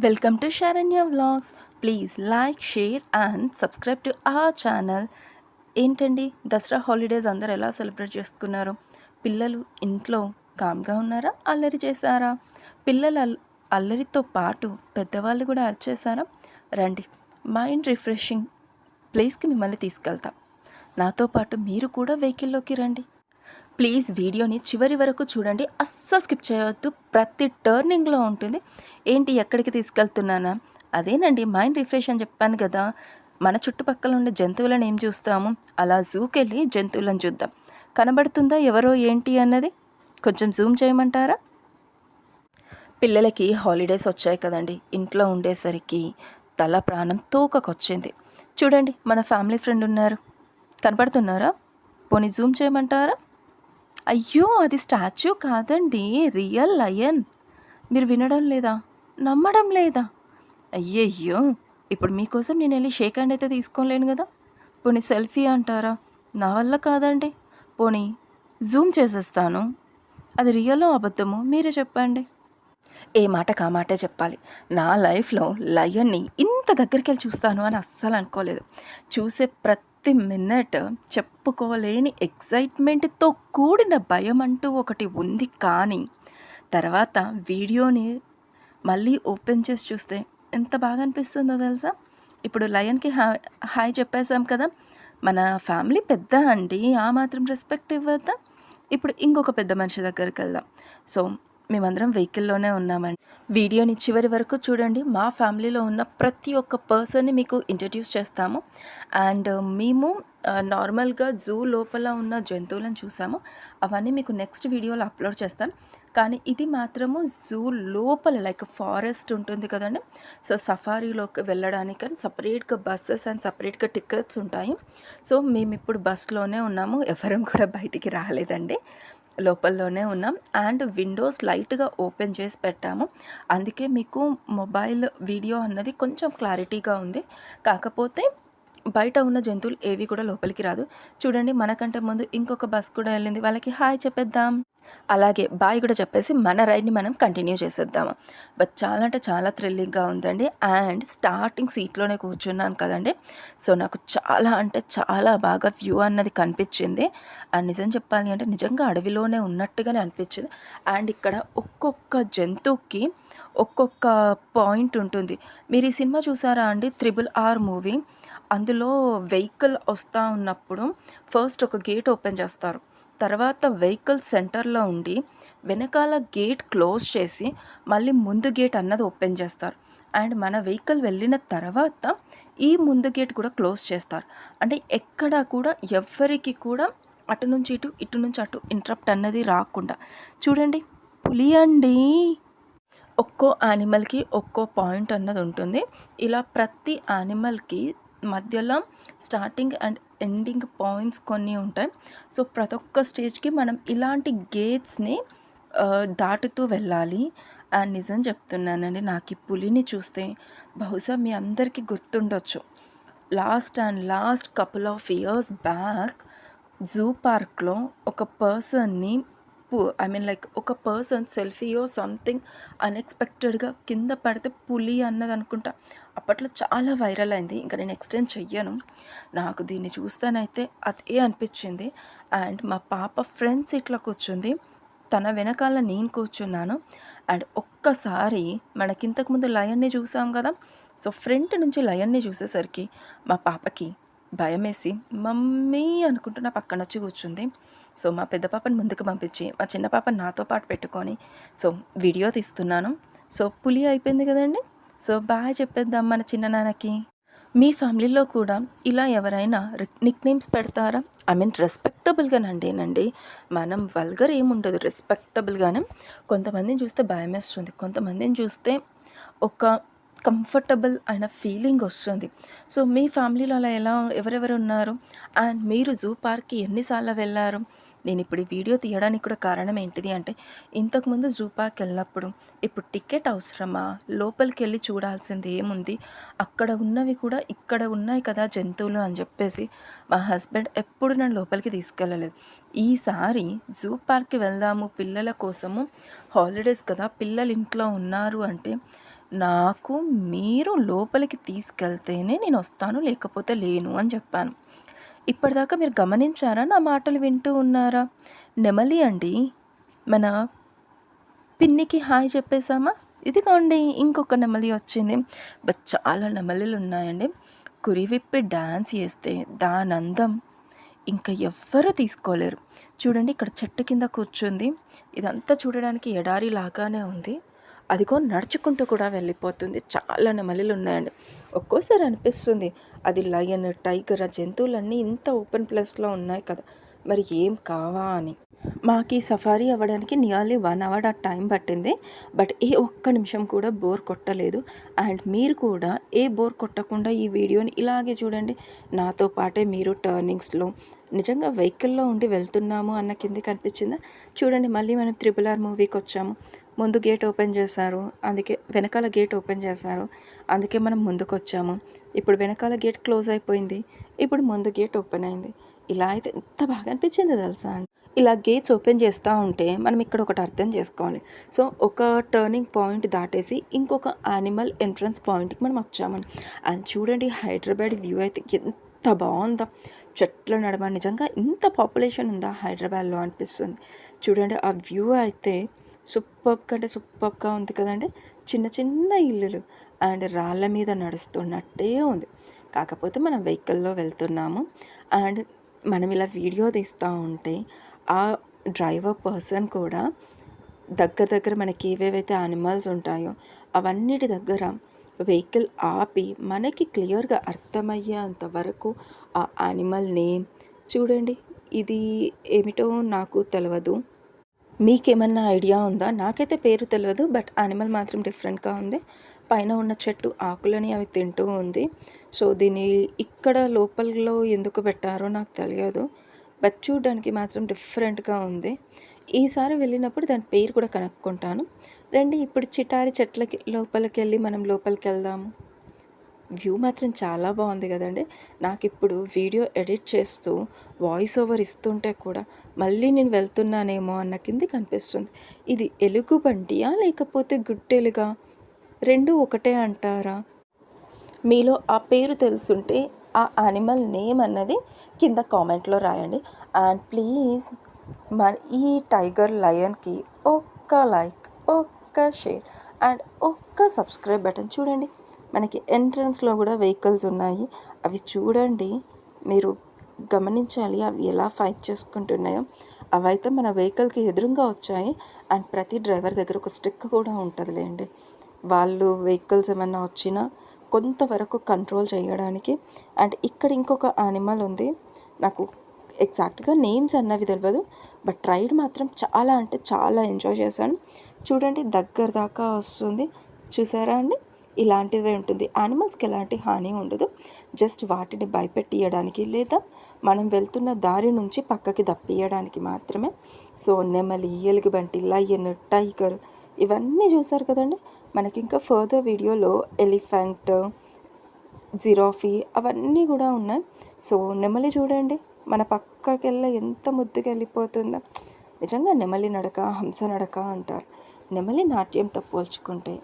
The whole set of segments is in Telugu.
Welcome to Saranya vlogs please like share and subscribe to ఆ ఛానల్ ఏంటండి? దసరా హాలిడేస్ అందరు ఎలా సెలబ్రేట్ చేసుకున్నారు? పిల్లలు ఇంట్లో కామ్గా ఉన్నారా? అల్లరి చేశారా? పిల్లల అల్- అల్లరితో పాటు పెద్దవాళ్ళు కూడా అరిచేశారా రండి మైండ్ రిఫ్రెషింగ్ ప్లేస్కి మిమ్మల్ని తీసుకెళ్తాం. నాతో పాటు మీరు కూడా వెహికల్లోకి రండి. ప్లీజ్ వీడియోని చివరి వరకు చూడండి. అస్సలు స్కిప్ చేయవద్దు ప్రతి టర్నింగ్లో ఉంటుంది. ఏంటి ఎక్కడికి తీసుకెళ్తున్నానా? అదేనండి మైండ్ రిఫ్రెష్ అని చెప్పాను కదా. మన చుట్టుపక్కల ఉండే జంతువులను ఏం చూస్తాము? అలా జూకి వెళ్ళి జంతువులను చూద్దాం. కనబడుతుందా ఎవరో ఏంటి అన్నది? కొంచెం జూమ్ చేయమంటారా? పిల్లలకి హాలిడేస్ వచ్చాయి కదండి. ఇంట్లో ఉండేసరికి తల ప్రాణం తోకకొచ్చింది. చూడండి మన ఫ్యామిలీ ఫ్రెండ్ ఉన్నారు. కనపడుతున్నారా పోనీ జూమ్ చేయమంటారా? అయ్యో అది స్టాచ్యూ కాదండి రియల్ లయన్. మీరు వినడం లేదా? నమ్మడం లేదా? అయ్యయ్యో ఇప్పుడు మీకోసం నేను వెళ్ళి షేక్ హ్యాండ్ అయితే తీసుకోలేను కదా. పోనీ సెల్ఫీ అంటారా? నా వల్ల కాదండి. పోనీ జూమ్ చేసేస్తాను. అది రియలో అబద్ధము మీరే చెప్పండి. ఏ మాట కా మాటే చెప్పాలి. నా లైఫ్లో లయన్ని ఇంత దగ్గరికి వెళ్ళి చూస్తాను అని అస్సలు అనుకోలేదు. చూసే ప్రతి మినిట్ చెప్పుకోలేని ఎక్సైట్మెంట్తో కూడిన భయం అంటూ ఒకటి ఉంది కానీ తర్వాత వీడియోని మళ్ళీ ఓపెన్ చేసి చూస్తే ఎంత బాగా అనిపిస్తుందో తెలుసా? ఇప్పుడు లయన్కి హాయ్ హాయ్ చెప్పేశాం కదా మన ఫ్యామిలీ పెద్ద అండి ఆ మాత్రం రెస్పెక్ట్ ఇవ్వద్దా? ఇప్పుడు ఇంకొక పెద్ద మనిషి దగ్గరికి వెళ్దాం సో మేమందరం వెహికల్లోనే ఉన్నామండి. వీడియోని చివరి వరకు చూడండి. మా ఫ్యామిలీలో ఉన్న ప్రతి ఒక్క పర్సన్ని మీకు ఇంట్రడ్యూస్ చేస్తాము. అండ్ మేము నార్మల్గా జూ లోపల ఉన్న జంతువులను చూసాము. అవన్నీ మీకు నెక్స్ట్ వీడియోలో అప్లోడ్ చేస్తాను. కానీ ఇది మాత్రము జూ లోపల లైక్ ఫారెస్ట్ ఉంటుంది కదండి. సో సఫారీలోకి వెళ్ళడానికి అని సపరేట్గా బస్సెస్ అండ్ సపరేట్గా టికెట్స్ ఉంటాయి. సో మేము ఇప్పుడు బస్లోనే ఉన్నాము. ఎవరం కూడా బయటికి రాలేదండి. లోపలలోనే ఉన్నాం. అండ్ విండోస్ లైట్గా ఓపెన్ చేసి పెట్టాము. అందుకే మీకు మొబైల్ వీడియో అన్నది కొంచెం క్లారిటీగా ఉంది. కాకపోతే బయట ఉన్న జంతువులు ఏవి కూడా లోపలికి రాదు. చూడండి మనకంటే ముందు ఇంకొక బస్ కూడా వెళ్ళింది. వాళ్ళకి హాయ్ చెప్పేద్దాం. అలాగే బాయ్ కూడా చెప్పేసి మన రైడ్ని మనం కంటిన్యూ చేసేద్దాము. బట్ చాలా అంటే చాలా థ్రిల్లింగ్గా ఉందండి. అండ్ స్టార్టింగ్ సీట్లోనే కూర్చున్నాను కదండి. సో నాకు చాలా అంటే చాలా బాగా వ్యూ అన్నది కనిపించింది. అండ్ నిజం చెప్పాలి అంటే నిజంగా అడవిలోనే ఉన్నట్టుగానే అనిపించింది. అండ్ ఇక్కడ ఒక్కొక్క జంతువుకి ఒక్కొక్క పాయింట్ ఉంటుంది. మీరు ఈ సినిమా చూసారా అండి? Triple R movie. అందులో వెహికల్ వస్తూ ఉన్నప్పుడు ఫస్ట్ ఒక గేట్ ఓపెన్ చేస్తారు. తర్వాత వెహికల్ సెంటర్లో ఉండి వెనకాల గేట్ క్లోజ్ చేసి మళ్ళీ ముందు గేట్ అన్నది ఓపెన్ చేస్తారు. అండ్ మన వెహికల్ వెళ్ళిన తర్వాత ఈ ముందు గేట్ కూడా క్లోజ్ చేస్తారు. అంటే ఎక్కడా కూడా ఎవ్వరికి కూడా అటు నుంచి ఇటు ఇటు నుంచి అటు ఇంటరప్ట్ అన్నది రాకుండా చూడండి పులి అండి ఒక్కో యానిమల్కి ఒక్కో పాయింట్ అన్నది ఉంటుంది. ఇలా ప్రతి యానిమల్కి మధ్యలో స్టార్టింగ్ అండ్ ఎండింగ్ పాయింట్స్ కొన్ని ఉంటాయి. సో ప్రతి ఒక్క స్టేజ్కి మనం ఇలాంటి గేట్స్ని దాటుతూ వెళ్ళాలి. అండ్ నిజం చెప్తున్నానండి నాకు ఈ పులిని చూస్తే బహుశా మీ అందరికీ గుర్తుండొచ్చు. Last and last couple of years back zoo పార్క్లో ఒక పర్సన్ని ఐ మీన్ లైక్ ఒక పర్సన్ సెల్ఫీయో సంథింగ్ అన్ఎక్స్పెక్టెడ్గా కింద పడితే పులి అన్నది అనుకుంటా. అప్పట్లో చాలా వైరల్ అయింది. ఇంకా నేను ఎక్స్టెండ్ చెయ్యను. నాకు దీన్ని చూస్తానైతే అదే అనిపించింది. అండ్ మా పాప ఫ్రెండ్స్ ఇట్లా కూర్చుంది. తన వెనకాల నేను కూర్చున్నాను. అండ్ ఒక్కసారి మనకింతకుముందు లయన్ని చూసాం కదా. సో ఫ్రంట్ నుంచి లయన్ని చూసేసరికి మా పాపకి భయమేసి మమ్మీ అనుకుంటూ నా పక్కన వచ్చి కూర్చుంది. సో మా పెద్ద పాపని ముందుకు పంపించి మా చిన్న పాపని నాతో పాటు పెట్టుకొని సో వీడియో తీస్తున్నాను. సో పులి అయిపోయింది కదండి? సో బాగా చెప్పేద్దాం మన చిన్న నాన్నకి. మీ ఫ్యామిలీలో కూడా ఇలా ఎవరైనా నిక్ నేమ్స్ పెడతారా? ఐ మీన్ రెస్పెక్టబుల్గానండేనండి. మనం వల్గర్ ఏముండదు రెస్పెక్టబుల్గానే. కొంతమందిని చూస్తే భయం వేస్తుంది కొంతమందిని చూస్తే ఒక కంఫర్టబుల్ అయిన ఫీలింగ్ వస్తుంది. సో మీ ఫ్యామిలీలో అలా ఎలా ఎవరెవరు ఉన్నారు? అండ్ మీరు జూ పార్క్కి ఎన్నిసార్లు వెళ్ళారు? నేను ఇప్పుడు ఈ వీడియో తీయడానికి కూడా కారణం ఏంటిది అంటే ఇంతకుముందు జూ పార్క్ వెళ్ళినప్పుడు ఇప్పుడు టికెట్ అవసరమా? లోపలికి వెళ్ళి చూడాల్సింది ఏముంది? అక్కడ ఉన్నవి కూడా ఇక్కడ ఉన్నాయి కదా జంతువులు అని చెప్పేసి మా హస్బెండ్ ఎప్పుడు నన్ను లోపలికి తీసుకెళ్ళలేదు. ఈసారి జూ పార్క్కి వెళ్దాము పిల్లల కోసము హాలిడేస్ కదా పిల్లలు ఇంట్లో ఉన్నారు అంటే నాకు మీరు లోపలికి తీసుకెళ్తేనే నేను వస్తాను లేకపోతే లేను అని చెప్పాను. ఇప్పటిదాకా మీరు గమనించారా నా మాటలు వింటూ ఉన్నారా? నెమలి అండి మన పిన్నికి హాయ్ చెప్పేసామా ఇదిగోండి ఇంకొక నెమలి వచ్చింది. బట్ చాలా నెమలిలు ఉన్నాయండి. కురివిప్పి డ్యాన్స్ చేస్తే దాని అందం ఇంకా ఎవ్వరూ తీసుకోలేరు. చూడండి ఇక్కడ చెట్టు కింద కూర్చుంది. ఇదంతా చూడడానికి ఎడారి లాగానే ఉంది. అదిగో నడుచుకుంటూ కూడా వెళ్ళిపోతుంది. చాలా నెమలిలు ఉన్నాయండి. ఒక్కోసారి అనిపిస్తుంది అది లయన్ టైగర్ ఆ జంతువులన్నీ ఇంత ఓపెన్ ప్లేస్లో ఉన్నాయి కదా మరి ఏం కావా అని. మాకు ఈ సఫారీ అవ్వడానికి నియర్లీ వన్ అవర్ ఆ టైం పట్టింది. బట్ ఏ ఒక్క నిమిషం కూడా బోర్ కొట్టలేదు. అండ్ మీరు కూడా ఏ బోర్ కొట్టకుండా ఈ వీడియోని ఇలాగే చూడండి. నాతో పాటే మీరు టర్నింగ్స్లో నిజంగా వెహికల్లో ఉండి వెళ్తున్నాము అన్న కింద కనిపించిందా చూడండి మళ్ళీ మనం త్రిబుల్ ఆర్ మూవీకి వచ్చాము. ముందు గేట్ ఓపెన్ చేశారు. అందుకే వెనకాల గేట్ ఓపెన్ చేశారు. అందుకే మనం ముందుకు వచ్చాము ఇప్పుడు వెనకాల గేట్ క్లోజ్ అయిపోయింది. ఇప్పుడు ముందు గేట్ ఓపెన్ అయింది. ఇలా అయితే ఎంత బాగా అనిపించింది తెలుసా ఇలా గేట్స్ ఓపెన్ చేస్తూ ఉంటే మనం ఇక్కడ ఒకటి అర్థం చేసుకోవాలి. సో ఒక టర్నింగ్ పాయింట్ దాటేసి ఇంకొక యానిమల్ ఎంట్రన్స్ పాయింట్కి మనం వచ్చామని అండ్ చూడండి హైదరాబాద్ వ్యూ అయితే ఎంత బాగుందో. చెట్ల నడమ నిజంగా ఇంత పాపులేషన్ ఉందా హైదరాబాద్లో అనిపిస్తుంది. చూడండి ఆ వ్యూ అయితే సూపర్బ్ కంటే సూపర్గా ఉంది కదండి. చిన్న చిన్న ఇల్లులు. అండ్ రాళ్ళ మీద నడుస్తున్నట్టే ఉంది. కాకపోతే మనం వెహికల్లో వెళ్తున్నాము. అండ్ మనం ఇలా వీడియో తీస్తూ ఉంటే ఆ డ్రైవర్ పర్సన్ కూడా దగ్గర దగ్గర మనకి ఏవేవైతే యానిమల్స్ ఉంటాయో అవన్నిటి దగ్గర వెహికల్ ఆపి మనకి క్లియర్గా అర్థమయ్యేంత వరకు ఆ యానిమల్ నేమ్ చూడండి. ఇది ఏమిటో నాకు తెలియదు మీకేమన్నా ఐడియా ఉందా? నాకైతే పేరు తెలియదు బట్ యానిమల్ మాత్రం డిఫరెంట్గా ఉంది. పైన ఉన్న చెట్టు ఆకులని అవి తింటూ ఉంది. సో దీన్ని ఇక్కడ లోపలలో ఎందుకు పెట్టారో నాకు తెలియదు. బట్ చూడడానికి మాత్రం డిఫరెంట్గా ఉంది. ఈసారి వెళ్ళినప్పుడు దాని పేరు కూడా కనుక్కుంటాను. రండి ఇప్పుడు చిటారి చెట్లకి లోపలికి వెళ్ళి మనం లోపలికి వెళ్దాము వ్యూ మాత్రం చాలా బాగుంది కదండి. నాకు ఇప్పుడు వీడియో ఎడిట్ చేస్తూ వాయిస్ ఓవర్ ఇస్తుంటే కూడా మళ్ళీ నేను వెళ్తున్నానేమో అన్న కింద కనిపిస్తుంది. ఇది ఎలుగు బండియా లేకపోతే గుట్టెలుగా? రెండు ఒకటే అంటారా? మీలో ఆ పేరు తెలుసుంటే ఆ యానిమల్ నేమ్ అన్నది కింద కామెంట్లో రాయండి. అండ్ ప్లీజ్ మన ఈ టైగర్ లయన్కి ఒక్క లైక్ ఒక్క షేర్ అండ్ ఒక్క సబ్స్క్రైబ్ బటన్ చూడండి. మనకి ఎంట్రన్స్లో కూడా వెహికల్స్ ఉన్నాయి. అవి చూడండి. మీరు గమనించాలి అవి ఎలా ఫైట్ చేసుకుంటున్నాయో. అవైతే మన వెహికల్కి ఎదురుగా వచ్చాయి. అండ్ ప్రతి డ్రైవర్ దగ్గర ఒక స్టిక్ కూడా ఉంటుందిలేండి. వాళ్ళు వెహికల్స్ ఏమన్నా వచ్చినా కొంతవరకు కంట్రోల్ చేయడానికి. అండ్ ఇక్కడ ఇంకొక యానిమల్ ఉంది. నాకు ఎగ్జాక్ట్గా నేమ్స్ అన్నవి తెలియదు బట్ రైడ్ మాత్రం చాలా అంటే చాలా ఎంజాయ్ చేశాను. చూడండి దగ్గర దాకా వస్తుంది. చూసారా అండి? ఇలాంటివే ఉంటుంది. యానిమల్స్కి ఎలాంటి హాని ఉండదు. జస్ట్ వాటిని భయపెట్టియడానికి లేదా మనం వెళ్తున్న దారి నుంచి పక్కకి దప్పియడానికి మాత్రమే. సో నెమలి ఎలుగుబంటి లయన్ టైగర్ ఇవన్నీ చూసారు కదండి? మనకి ఇంకా ఫర్దర్ వీడియోలో ఎలిఫెంట్ జిరాఫీ అవన్నీ కూడా ఉన్నాయి. సో నెమలి చూడండి. మన పక్కకెళ్ళ ఎంత ముద్దుగా వెళ్ళిపోతుందో. నిజంగా నెమలి నడక హంస నడక అంటారు. నెమలి నాట్యంతో పోల్చుకుంటే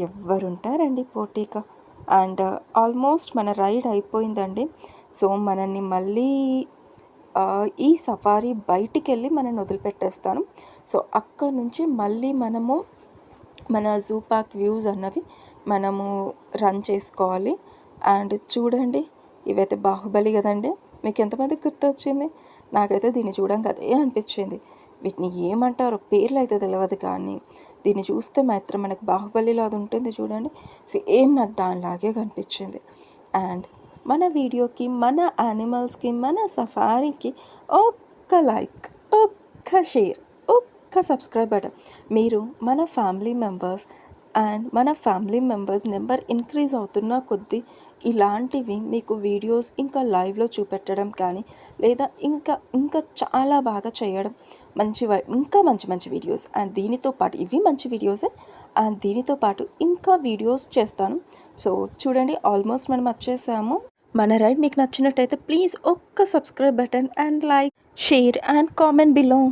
ఎవ్వరుంటారండి పోటీగా అండ్ ఆల్మోస్ట్ మన రైడ్ అయిపోయిందండి. సో మనల్ని మళ్ళీ ఈ సఫారీ బయటికి వెళ్ళి మనం వదిలిపెట్టేస్తాను. సో అక్కడ నుంచి మళ్ళీ మనము మన జూ పార్క్ వ్యూస్ అన్నవి మనము రన్ చేసుకోవాలి. అండ్ చూడండి ఇవైతే బాహుబలి కదండి. మీకు ఎంతమంది గుర్తొచ్చింది? నాకైతే దీన్ని చూడడానికి అదే అనిపించింది. వీటిని ఏమంటారో పేర్లు అయితే తెలియదు కానీ దీన్ని చూస్తే మాత్రం మనకు బాహుబలిలో అది ఉంటుంది చూడండి. సేమ్ నాకు దానిలాగే కనిపించింది. అండ్ మన వీడియోకి మన యానిమల్స్కి మన సఫారీకి ఒక్క లైక్ ఒక్క షేర్ ఒక్క సబ్స్క్రైబ్ బటన్. మీరు మన ఫ్యామిలీ మెంబర్స్ అండ్ మన ఫ్యామిలీ మెంబర్స్ నెంబర్ ఇంక్రీజ్ అవుతున్న కొద్దీ ఇలాంటివి మీకు వీడియోస్ ఇంకా లైవ్లో చూపెట్టడం కానీ లేదా ఇంకా ఇంకా చాలా బాగా చేయడం మంచి ఇంకా మంచి మంచి వీడియోస్. అండ్ దీనితో పాటు ఇవి మంచి వీడియోసే. అండ్ దీనితో పాటు ఇంకా వీడియోస్ చేస్తాను. సో చూడండి ఆల్మోస్ట్ మనం వచ్చేసాము. మన రైడ్ మీకు నచ్చినట్టయితే ప్లీజ్ ఒక్క subscribe button and like share and comment below.